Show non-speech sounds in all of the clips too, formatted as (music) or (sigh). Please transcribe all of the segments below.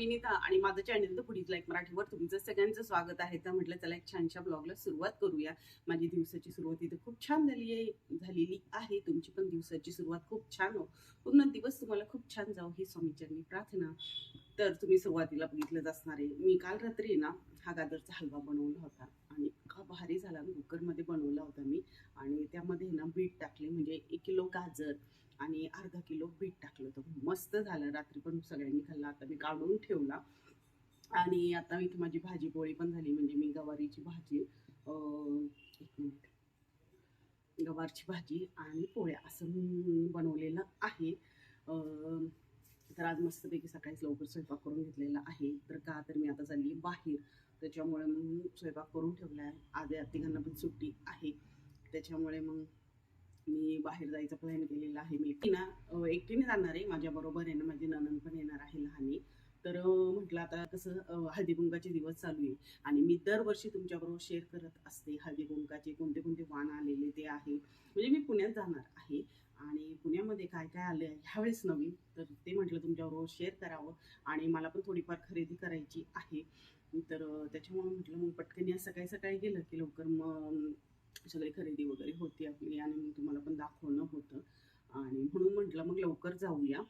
विनीता आणि माझं चॅनल तर पुढील लाईक मराठीवर. तुमचं सगळ्यांचं स्वागत आहे. तर म्हटलं चला एक छानशा ब्लॉगला सुरुवात करूया. माझी दिवसाची सुरुवात इथे खूप छान झाली आहे झालेली आहे. तुमची पण दिवसाची सुरुवात खूप छान हो. पूर्ण दिवस तुम्हाला खूप छान जाऊ ही स्वामीचरणी प्रार्थना. तर तुम्ही सुरुवातीला बघितलंच असणार आहे. मी काल रात्री ना हा गाजरचा हलवा बनवला होता. आणि इतका भारी झाला. कुकरमध्ये बनवला होता मी. आणि त्यामध्ये ना बीट टाकले. म्हणजे एक किलो गाजर आणि अर्धा किलो बीट टाकलं होतं. मस्त झालं. रात्री पण सगळ्यांनी खाल्ला. आता मी काढून ठेवला. आणि आता इथे माझी भाजी पोळी पण झाली. म्हणजे मी गवारीची भाजी एक मिनिट. गवारची भाजी आणि पोळ्या असं बनवलेलं आहे. तर आज मस्तपैकी सकाळीच लवकर स्वयंपाक करून घेतलेला आहे. तर का तर मी आता चालली बाहेर. त्याच्यामुळे मग स्वयंपाक करून ठेवला आहे आधी या तिघांना पण सुट्टी आहे. त्याच्यामुळे मग मी बाहेर जायचा प्लॅन केलेला आहे. मी एकटी ना एकटीने जाणार आहे. माझ्याबरोबर आहे ना माझी ननंद पण येणार आहे लहानी. तर म्हटलं आता कसं हळदीकुंकाचे दिवस चालू आहे. आणि मी दरवर्षी तुमच्याबरोबर शेअर करत असते हळदीकुंकाचे कोणते कोणते वाण आलेले ते आहे. म्हणजे मी पुण्यात जाणार आहे. आणि पुण्यामध्ये काय काय आलं आहे ह्यावेळेस नवीन. तर ते म्हटलं तुमच्याबरोबर शेअर करावं. आणि मला पण थोडीफार खरेदी करायची आहे. तर त्याच्यामुळे म्हटलं मग पटकन या सकाळी सकाळी गेलं की लवकर मग सगळी खरेदी वगैरे होती आपली आणि मग तुम्हाला पण दाखवणं होतं. आणि म्हणून म्हटलं मग लवकर जाऊया.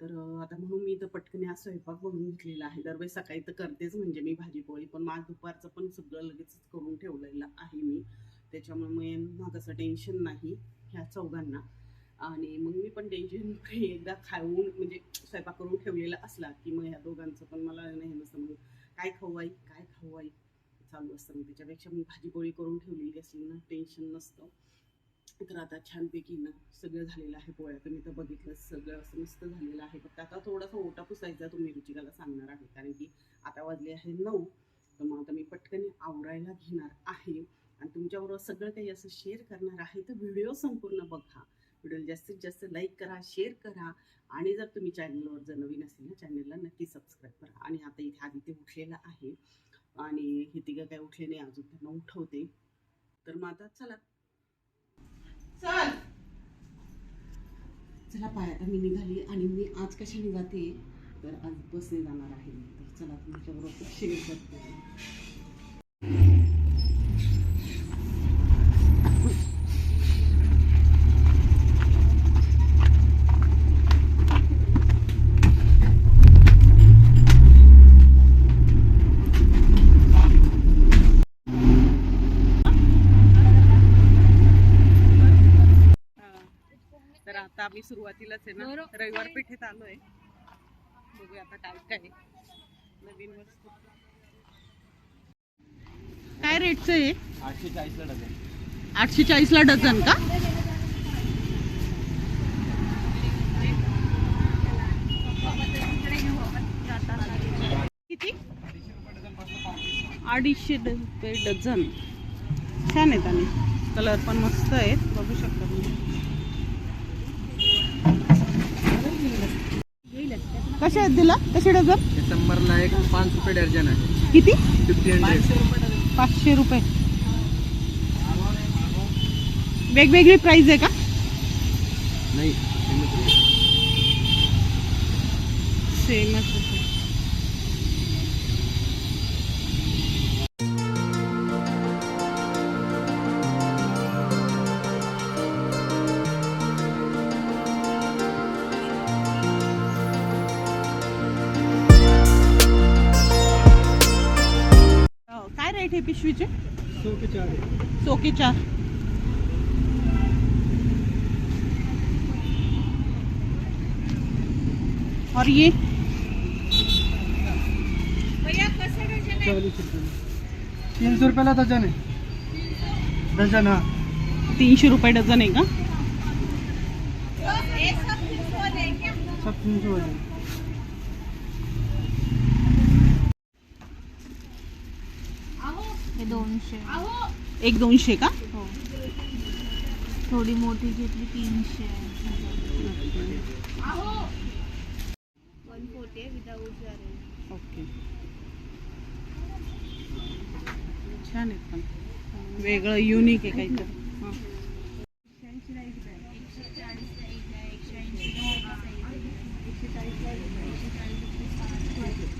तर आता म्हणून मी इथं पटकन हा स्वयंपाक बनवून घेतलेला आहे. दरवेळेस सकाळी तर करतेच म्हणजे मी भाजीपोळी पण माझ दुपारचं पण सगळं लगेचच करून ठेवलेलं आहे मी. त्याच्यामुळे मग माझं असं टेन्शन नाही ह्या चौघांना. आणि मग मी पण टेन्शन (laughs) फ्री एकदा खाऊन म्हणजे स्वयंपाक करून ठेवलेला असला की मग ह्या दोघांचं पण मला नाही नसतं मग काय खाऊ आई? काय खाऊ आई? चालू असतं मी त्याच्यापेक्षा मी भाजीपोळी करून ठेवलेली असली ना टेन्शन नसतं. तर आता छानपैकी ना सगळं झालेलं आहे पोळ्या तुम्ही तर बघितलं सगळं असं मस्त झालेलं आहे. फक्त आता थोडासा ओटा पुसायचा तुम्ही रुचिकाला सांगणार आहे कारण की आता वाजले आहे नऊ तर मग आता मी पटकन आवरायला घेणार आहे. आणि तुमच्याबरोबर सगळं काही असं शेअर करणार आहे तर व्हिडिओ संपूर्ण बघा. व्हिडिओला जास्तीत जास्त लाईक करा शेअर करा. आणि जर तुम्ही चॅनलवर जर नवीन असेल ना चॅनलला नक्की सबस्क्राईब करा. आणि आता इथे आधी ते उठलेलं आहे. आणि हे तिघं काय उठले नाही अजून त्यांना उठवते. तर मग आता चला. चल. चला पाय आता मी निघाली आणि मी आज कशाने जाते तर आज बसने जाणार आहे तर चला तुमच्याबरोबर शेअर करते तर आता आम्ही सुरुवातीलाच आहे ना रविवार पेठेत आलोय. बघूया आता काय काय नवीन वस्तू. काय रेटचं आहे? आठशे चाळीसला डझन. आठशे चाळीसला डझन का? किती? अडीचशे रुपये डझन. छान आहेत आणि कलर पण मस्त आहेत. बघू शकता तुम्ही. कसे आहेत दिला? कसे डझन? डिसेंबरला एक पाच रुपये डझन आहे. किती? Fifty hundred. पाचशे रुपये. वेगवेगळी प्राइस आहे का? नाही सेमच रेट आहे पिशवीचे सो के चार सौ चार। और ये? रुपये तीन सौ रुपयाला डझन आहे डझन हा। तीनशे रुपये डझन आहे का? सब तीन सौ दोनशे. एक दोनशे का? हो. थोडी मोठी घेतली तीनशे. वन फोर्टी आहे विदाऊट ओके. छान आहेत पण. वेगळं युनिक आहे काहीतरी हां एकशे चाळीसला एक आहे एकशे ऐंशी एकशे चाळीसला एकशे चाळीसला एकशे चाळीस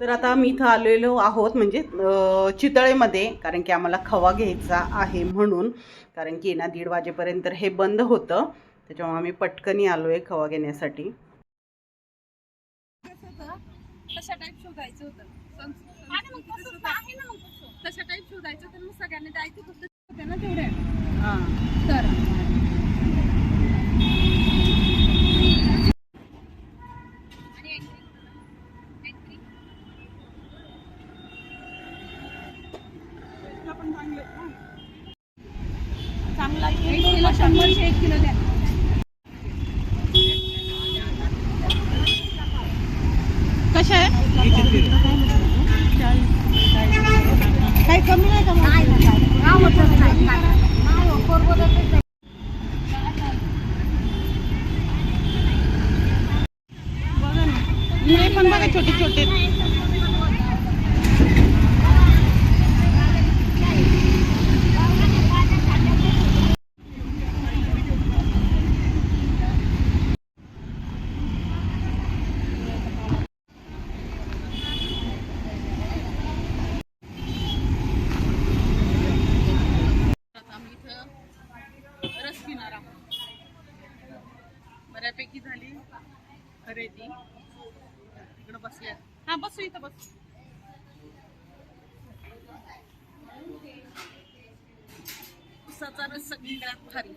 तर आता आम्ही इथं आलेलो आहोत म्हणजे चितळेमध्ये कारण की आम्हाला खवा घ्यायचा आहे म्हणून. कारण की ना दीड वाजेपर्यंत हे बंद होतं. त्याच्यामुळे आम्ही पटकनी आलो आहे खवा घेण्यासाठी. तशा टाईप शोधायचं होतं. तशा टाईप शोधायचं मग सगळ्यांना ना तेवढ्या. तर आणि entry. Entry. चांगला एक किलो शंभरशे एक किलो द्या कशा आहे काही कमी नाही का मुळे पण बघा छोटे छोटे. आम्ही इथं रस पिणार आहोत. बऱ्यापैकी झाली खरेदी. इकडं बसल्या हा बसू इथं बस. उसाचा रस सगळ्यात भारी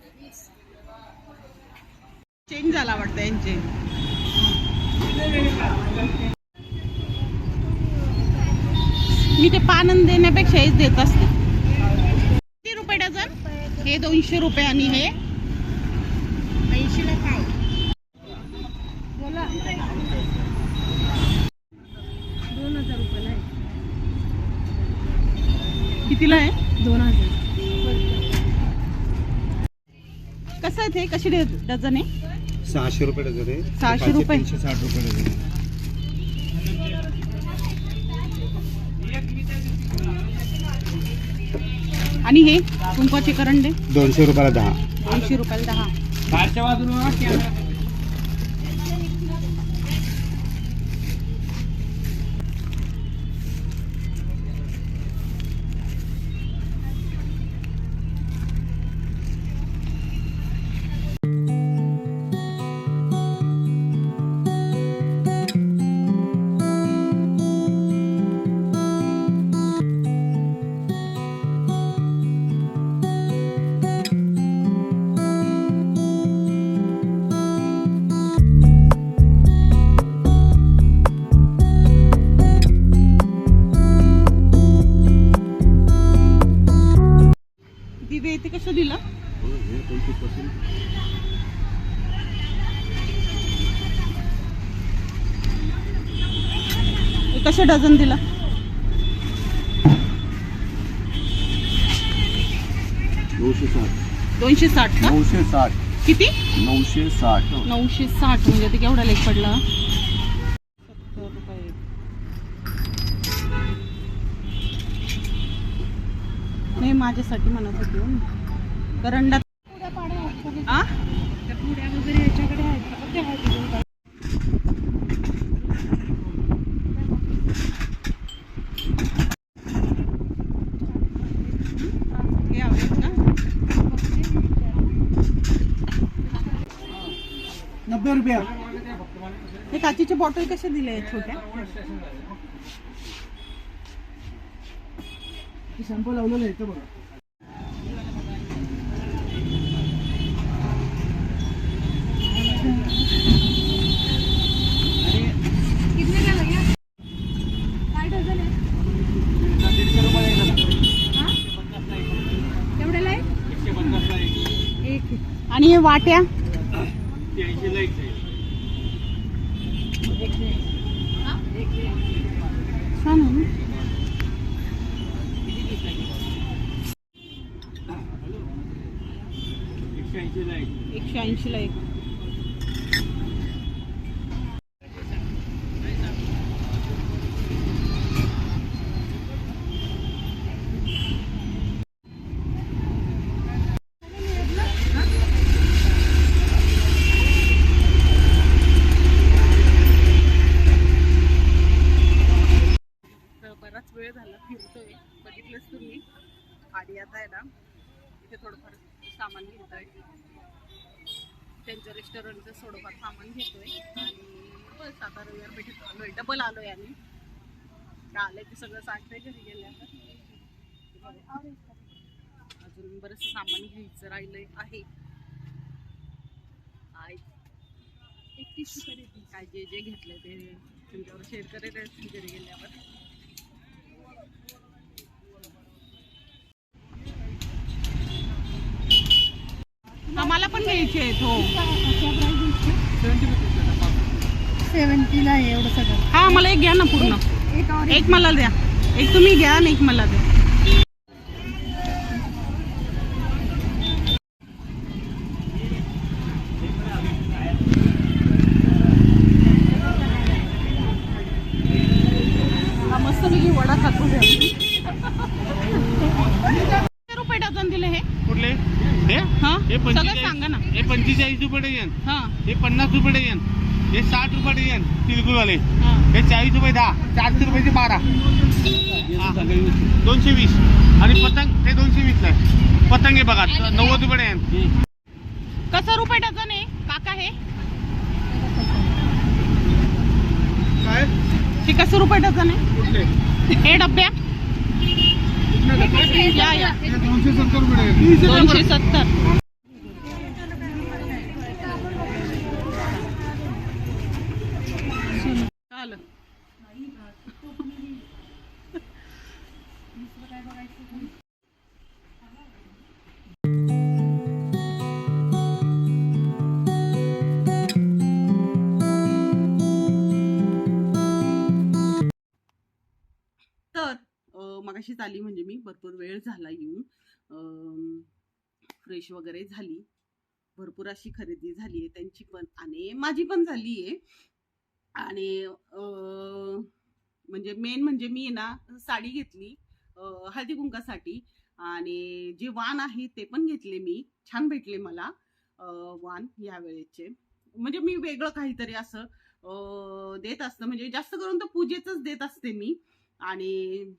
चेंज झाला वाटतं यांचे. मी ते पानंद देण्यापेक्षा हेच देत असते. किती रुपये डझन? हे दोनशे रुपये आणि हे. ऐंशीला काय कितीला आहे? दोन हजार. कसं आहे ते? कशी डझ- डझन? आहे सहाशे रुपये डझन आहे. सहाशे रुपये? तीनशे साठ रुपये डझन आहे. आणि हे कुंकवाचे करंडे? दोनशे रुपयाला दहा. दोनशे रुपयाला दहा. कसे डझन दिला? नऊशे साठ. दोनशे साठ नऊशे साठ. किती? नऊशे साठ. नऊशे साठ म्हणजे ते केवढा लेख पडला? सत्तर रुपये. नाही माझ्यासाठी म्हणत होती हो. करंडा आ? पुड्या वगैरे याच्याकडे आहेत का? ते आहेत तिकडे. हे हवेत ना नब्बे रुपया. हे काचेचे बॉटल कसे दिले छोट्या? शॅम्पू लावलेलं आहे बघा. हा? केवढ्याला आहे एक आणि हे वाट्या छान आहे ना एकशे ऐंशीला एक इथे थोडंफार सामान घेतोय. त्यांच्या रेस्टॉरंटचं थोडंफार सामान घेतोय. आणि बस आता रविवार पेठेत आलोय. डबल आलोय आम्ही. आलंय ते सगळं सांगतंय घरी गेल्यावर. अजून बरंच सामान घ्यायचं राहिलंय आहे. एक टिश्यू तरी काय जे जे घेतलंय ते तुमच्यावर शेअर करेल घरी गेल्यावर. आम्हाला पण घ्यायचे आहेत हो. सेवन्टीला आहे एवढं सगळं. हा मला एक घ्या ना पूर्ण. एक मला द्या. एक तुम्ही घ्या आणि एक मला द्या. हा वडा खातो (laughs) रुपये डझन दिले हे. कुठले? हे? हा हे सगळं पंचेचाळीस सांगा ना. हे पंचेचाळीस रुपये डझन हा. हे पन्नास रुपये डझन हे साठ रुपये डझन तिलगुरवाले हा. हे चाळीस रुपये दहा चारशे रुपयाचे बारा. दोनशे वीस. आणि पतंग ते दोनशे वीस आहे. पतंग आहे बघा नव्वद रुपये डझन कसं रुपये डझन आहे? काका हे? काय? हे कसं रुपये डझन आहे? हे डब्या? दोनशे सत्तर. दोनशे सत्तर तर मगाशीच आली म्हणजे मी. भरपूर वेळ झाला येऊन. फ्रेश वगैरे झाली. भरपूर अशी खरेदी झाली आहे. त्यांची पण आणि माझी पण झाली आहे. आणि म्हणजे मेन म्हणजे मी ना साडी घेतली हळदी कुंकासाठी. आणि जे वाण आहे ते पण घेतले मी. छान भेटले मला वान या वेळेचे. म्हणजे मी वेगळं काहीतरी असं देत असतं. म्हणजे जास्त करून तर पूजेच देत असते मी. आणि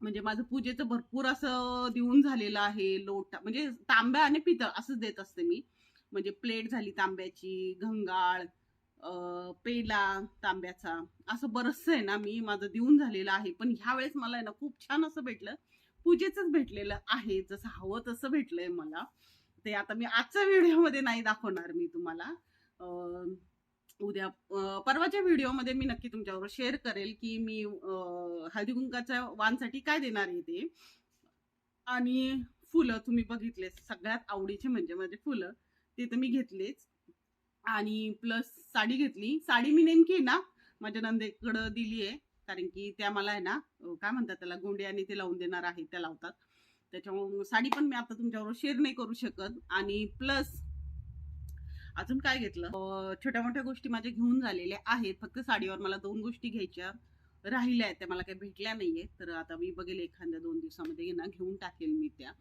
म्हणजे माझं पूजेचं भरपूर असं देऊन झालेलं आहे लोटा म्हणजे तांब्या आणि पितळ असंच देत असते मी. म्हणजे प्लेट झाली तांब्याची घंगाळ पेला तांब्याचा असं बरंचसं आहे ना मी माझं देऊन झालेलं आहे. पण ह्या वेळेस मला आहे ना खूप छान असं भेटलं. पूजेचंच भेटलेलं आहे जसं हवं तसं भेटलंय मला. ते आता मी आजच्या व्हिडिओमध्ये नाही दाखवणार मी तुम्हाला. उद्या परवाच्या व्हिडिओमध्ये मी नक्की तुमच्याबरोबर शेअर करेल की मी हळदी कुंकाच्या वानसाठी काय देणार आहे ते. आणि फुलं तुम्ही बघितले सगळ्यात आवडीचे म्हणजे माझे फुलं ते तर मी घेतलेच. आणि प्लस साडी घेतली. साडी मी नेमकी ना माझ्या नंदेकडं दिली आहे कारण की त्या मला आहे ना काय म्हणतात त्याला गोंडे आणि ते लावून देणार आहे त्या लावतात. त्याच्यामुळे साडी पण मी आता तुमच्याबरोबर शेअर नाही करू शकत. आणि प्लस अजून काय घेतलं? छोट्या मोठ्या गोष्टी माझ्या घेऊन झालेल्या आहेत. फक्त साडीवर मला दोन गोष्टी घ्यायच्या राहिल्या आहेत. त्या मला काही भेटल्या नाहीये. तर आता मी बघेल एखाद्या दोन दिवसामध्ये ना घेऊन टाकेल मी त्या.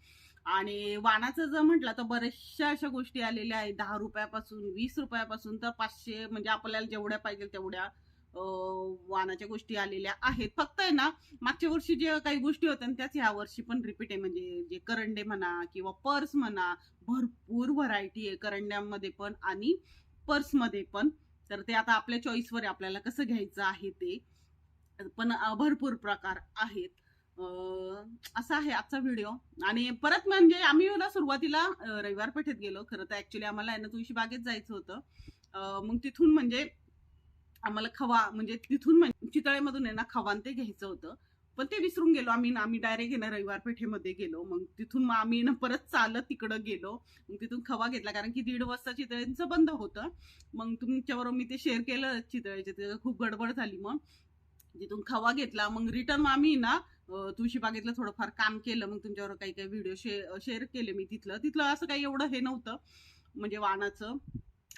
आणि वाणाचं जर म्हटलं तर बऱ्याचशा अशा गोष्टी आलेल्या आहेत. दहा रुपयापासून वीस रुपयापासून तर पाचशे म्हणजे आपल्याला जेवढ्या पाहिजे तेवढ्या वानाच्या गोष्टी आलेल्या आहेत. फक्त आहे ना मागच्या वर्षी जे काही गोष्टी होत्या ना, त्याच ह्या वर्षी पण रिपीट आहे. म्हणजे जे करंडे म्हणा किंवा पर्स म्हणा भरपूर व्हरायटी आहे करंड्यांमध्ये पण आणि पर्समध्ये पण. तर ते आता आपल्या चॉईसवर आहे. आपल्याला कसं घ्यायचं आहे ते पण भरपूर प्रकार आहेत. असा आहे आजचा व्हिडिओ आणि परत म्हणजे आम्ही ना सुरुवातीला रविवार पेठेत गेलो. खरं तर ऍक्च्युली आम्हाला आहे ना तुळशी बागेत जायचं होतं. मग तिथून म्हणजे आम्हाला खवा म्हणजे तिथून चितळेमधून आहे ना खवान ते घ्यायचं होतं. पण ते विसरून गेलो आम्ही आम्ही डायरेक्ट येणार रविवार पेठेमध्ये गेलो. मग तिथून मग आम्ही ना परत चालत तिकडं गेलो. मग तिथून खवा घेतला कारण की दीड वाजता चितळेंचं बंद होतं. मग तुमच्याबरोबर मी ते शेअर केलं चितळेचे खूप गडबड झाली मग. तिथून खवा घेतला मग रिटर्न आम्ही ना तुळशीबागेतलं तुळशी बागेतलं थोडंफार काम केलं. मग तुमच्यावर काही काही व्हिडिओ शेअर केले मी तिथलं. तिथलं असं काही एवढं हे नव्हतं म्हणजे वाणाचं.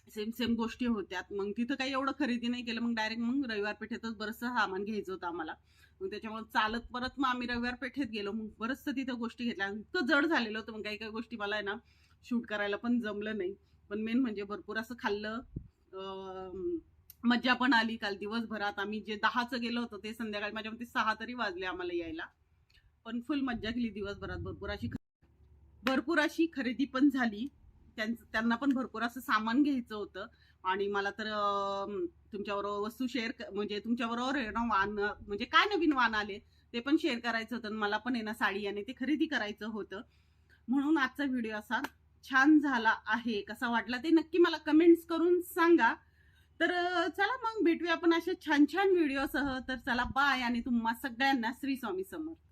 सेम सेम गोष्टी होत्या मग तिथं काही एवढं खरेदी नाही केलं. मग डायरेक्ट मग रविवार पेठेतच बरंचसं सामान घ्यायचं होतं आम्हाला. मग त्याच्यामुळे चालत परत मग आम्ही रविवार पेठेत गेलो. मग बरंचसं तिथं गोष्टी घेतल्या. इतकं जड झालेलं होतं. मग काही काही गोष्टी मला आहे ना शूट करायला पण जमलं नाही. पण मेन म्हणजे भरपूर असं खाल्लं. मज्जा पण आली काल दिवसभरात. आम्ही जे दहाचं गेलो होतो ते संध्याकाळी माझ्या मते सहा तरी वाजले आम्हाला यायला. पण फुल मज्जा केली दिवसभरात. भरपूर अशी भरपूर अशी खरेदी पण झाली. त्यांचं त्यांना पण भरपूर असं सामान घ्यायचं होतं. आणि मला तर तुमच्याबरोबर वस्तू शेअर म्हणजे तुमच्याबरोबर आहे ना वाहन म्हणजे काय नवीन वाहन आले ते पण शेअर करायचं होतं. आणि मला पण आहे ना साडी आणि ते खरेदी करायचं होतं. म्हणून आजचा व्हिडिओ असा छान झाला आहे. कसा वाटला ते नक्की मला कमेंट्स करून सांगा. तर चला मग भेटूया आपण अशा छान छान व्हिडिओसह तर चला बाय आणि तुम्हा सगळ्यांना श्री स्वामी समर्थ.